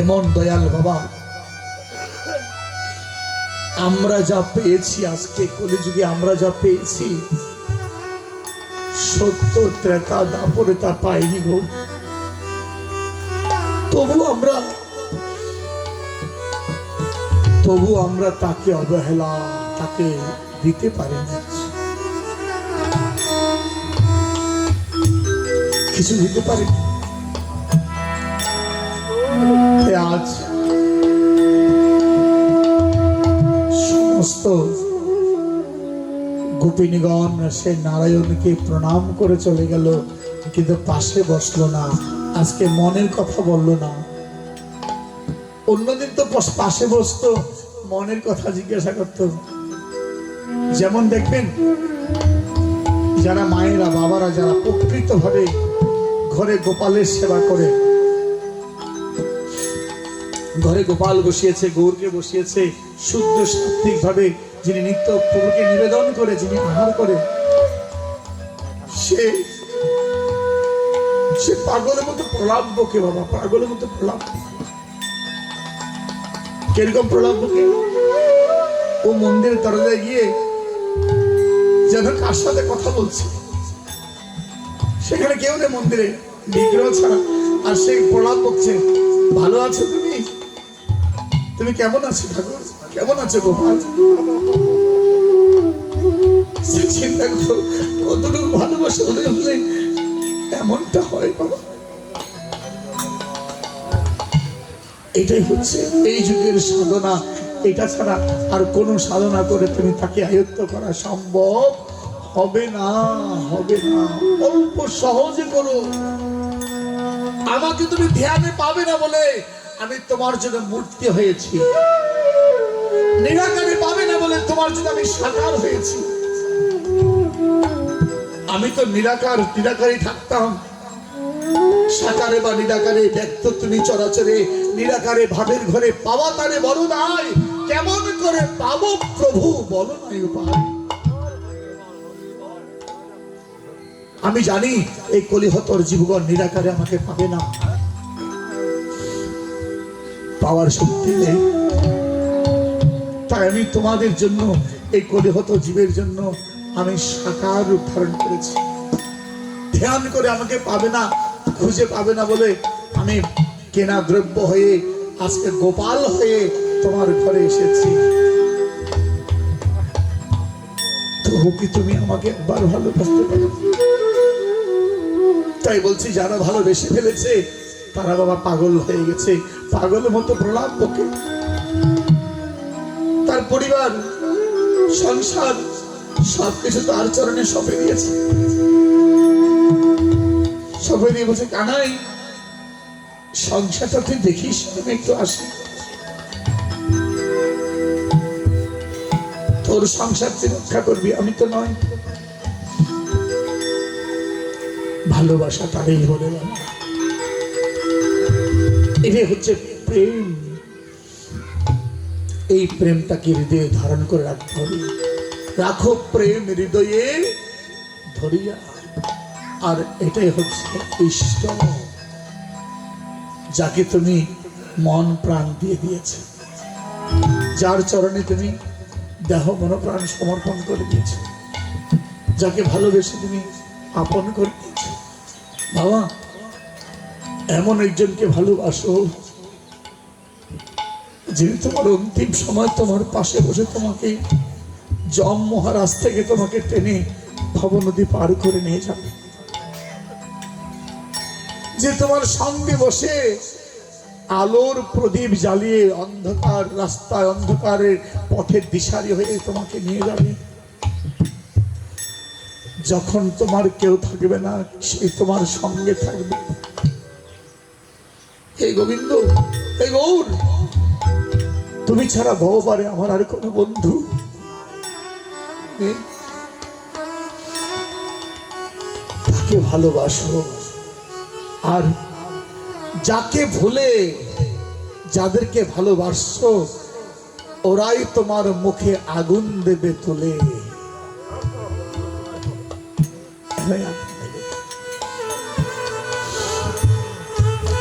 এমন দয়াল বাবা। আমরা যা পেয়েছি আজকে কলিযুগে, আমরা যা পেয়েছি, সত্য ত্রেতা দাপরে তা পাইনি গো। তবু আমরা তবু আমরা তাকে অবহেলা, তাকে দিতে পারিনি। কিছু দিতে পারি না। তাই আজ সমস্ত গোপিনীগণ সে নারায়ণকে প্রণাম করে চলে গেল, কিন্তু পাশে বসল না। আজকে মনের কথা বলল না। অন্যদিন তো পাশে বসতো, মনের কথা জিজ্ঞাসা করতো। যেমন দেখবেন, যারা মায়েরা, বাবারা যারা প্রকৃতভাবে ঘরে গোপালের সেবা করে ঘরে গোপাল বসিয়েছে, গৌরকে বসিয়েছে, শুদ্ধ সাত্বিক ভাবে যিনি নিত্য প্রভুকে নিবেদন করে, যিনি আহার করে, সে পাগলের মতো প্রলাপ বকে বাবা, পাগলের মতো প্রলাপ কীরকম প্রলাপ বকে? ও মন্দিরের দরজায় গিয়ে যেন কার সাথে কথা বলছে। সেখানে কেউ নেই মন্দিরে, বিগ্রহ ছাড়া। আর সে প্রলাপ বকছে, ভালো আছে তুমি? তুমি কেমন আছো ঠাকুর? কেমন আছো গোপাল? সে চিন্তা করো, কতটুকু হলে হলে এমনটা হয় বাবা। এটাই হচ্ছে এই যুগের সাধনা। এটা ছাড়া আর কোন সাধনা করে তুমি তাকে আয়ত্ত করা সম্ভব হবে না হবে না। অল্প সহজে করো। আমাকে তুমি ধ্যানে পাবে না বলে আমি তোমার জন্য মূর্তি হয়েছি। নিরাকারে পাবে না বলে তোমার জন্য আমি সাকার হয়েছি। আমি তো নিরাকার, নিরাকারই থাকতাম। সাকারে বা নিরাকারে ব্যক্ত তুমি চরাচরে, নিরাকারে ভাবের ঘরে পাওয়া তারে বড় নাই। কেমন করে পাবো প্রভু, বলো নাই উপায়। আমি জানি এই কলিহতর জীবগণ নিরাকারে আমাকে পাবে না। পাওয়ার শক্তি নেই। তাই আমি তোমাদের জন্য এই কলিহত জীবের জন্য আমি সাকার রূপ ধারণ করেছি। ধ্যান করে আমাকে পাবে না, খুঁজে পাবে না বলে আমি কেনা দ্রব্য হয়ে আজকে গোপাল হয়ে তোমার ঘরে এসেছি। তবু কি তুমি আমাকে একবার ভালোবাসতে পারো? তাই বলছি, যারা ভালোবেসে ফেলেছে, তারা বাবা পাগল হয়ে গেছে। পাগলের মতো প্রলাপ বকে। তার পরিবার, সংসার, সবকিছু তার চরণে সঁপে দিয়েছে। সবাই দিয়ে বলছে, কানাই, সংসারটা তুই দেখিস, আমি একটু আসি। তোর সংসার তুই রক্ষা করবি, আমি তো নয় ভালোবাসা তারই বলে। এটাই হচ্ছে প্রেম। এই প্রেমটাকে হৃদয়ে ধারণ করে রাখতে হবে। রাখো প্রেম হৃদয়ে ধরিয়া। আর এটাই হচ্ছে ইষ্ট। যাকে তুমি মন প্রাণ দিয়ে দিয়েছে, যার চরণে তুমি দেহ মন প্রাণ সমর্পণ করে দিয়েছে, যাকে ভালোবেসে তুমি আপন করে দিয়েছে। বাবা, এমন একজনকে ভালোবাসো যিনি তোমার অন্তিম সময় তোমার পাশে বসে তোমাকে জম মহারাজ থেকে তোমাকে টেনে ভব নদী পার করে নিয়ে যাবে। যে তোমার সঙ্গে বসে আলোর প্রদীপ জ্বালিয়ে অন্ধকার রাস্তায় অন্ধকারের পথের দিশারি হয়ে তোমাকে নিয়ে যাবে। যখন তোমার কেউ থাকবে না, সে তোমার সঙ্গে থাকবে। এই গোবিন্দ এই গৌর তুমি ছাড়া ভবপারে আমার আর কোনো বন্ধু? তাকে ভালোবাসো। আর যাকে ভুলে যাদেরকে ভালোবাসছো ওরাই তোমার মুখে আগুন দেবে তুলে। আগুন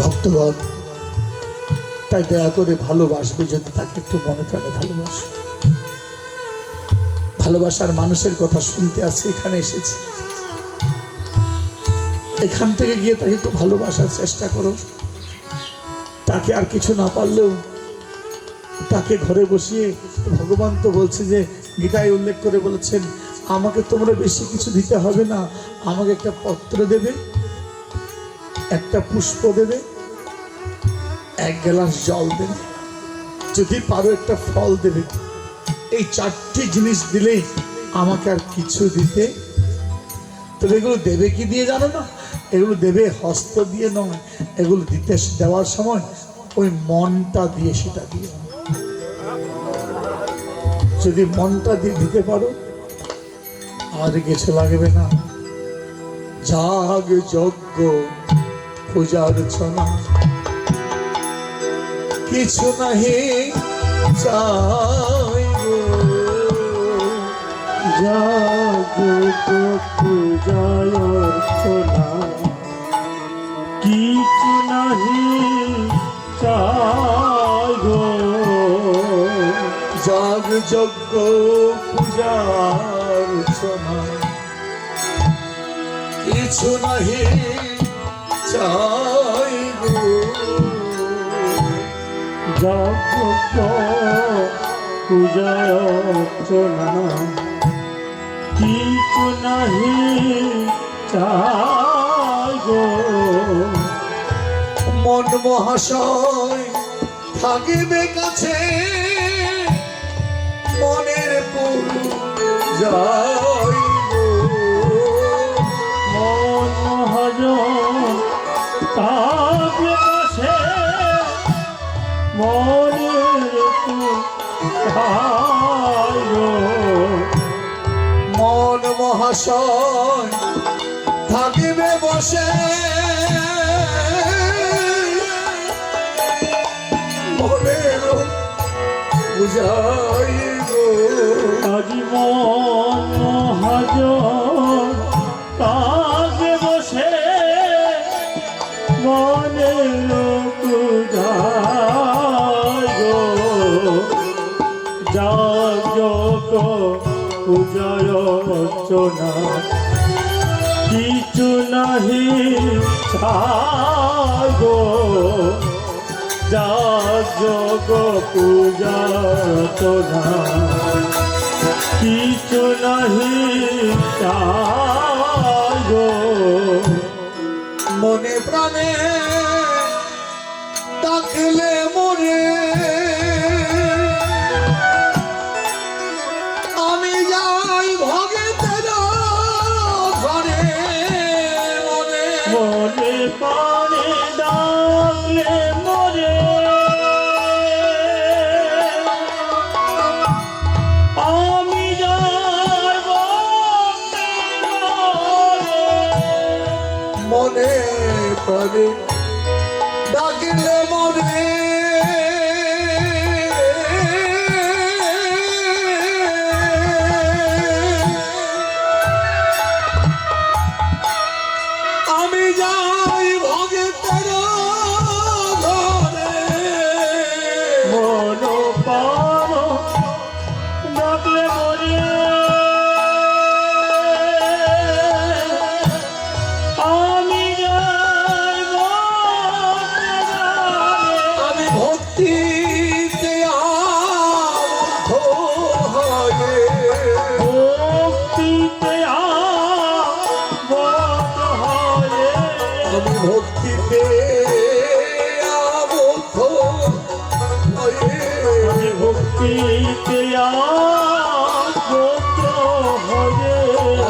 ভক্তগণ একটাই দয়া করে ভালোবাসবে, যদি তাকে একটু মনে প্রাণে ভালোবাসে। ভালোবাসার মানুষের কথা শুনতে আসছে এখানে এসেছে। এখান থেকে গিয়ে তাকে একটু ভালোবাসার চেষ্টা করো। তাকে আর কিছু না পারলেও তাকে ঘরে বসিয়ে ভগবান তো বলছে যে, গীতায় উল্লেখ করে বলেছেন, আমাকে তোমরা বেশি কিছু দিতে হবে না, আমাকে একটা পত্র দেবে, একটা পুষ্প দেবে এক গ্লাস জল দেবে যদি পারো একটা ফল দেবে। এই চারটি জিনিস দিলেই আমাকে আর কিছু দিতে। তবে এগুলো দেবে কি দিয়ে জানো না এগুলো দেবে হস্ত দিয়ে নয়, এগুলো দিতে দেওয়ার সময় ওই মনটা দিয়ে সেটা দিয়ে। যদি মনটা দিয়ে দিতে পারো, আর কিছু লাগবে না। যাগ যজ্ঞ পূজা অর্চনা কিছু নাহি চাই গো জাগত পূজায় অর্চনা কিছু নাহি চাই গো যাগ যজ্ঞ পূজা অর্চনা কিছু নাহি চাই পূজায় অর্চনা কিছু নাহি মন মহাশয় থাকিবে কাছে মনের পূজাই মহাশয় থাকিবে বসে। মনের বুঝাই অর্চনা কিছু নাহি ছাই গো। যাগ পূজা অর্চনা কিছু নাহি চাই গো। মনে প্রাণে মনে প্রাণে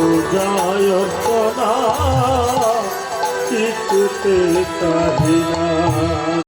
পূজায় কিছুতে কাহিনা।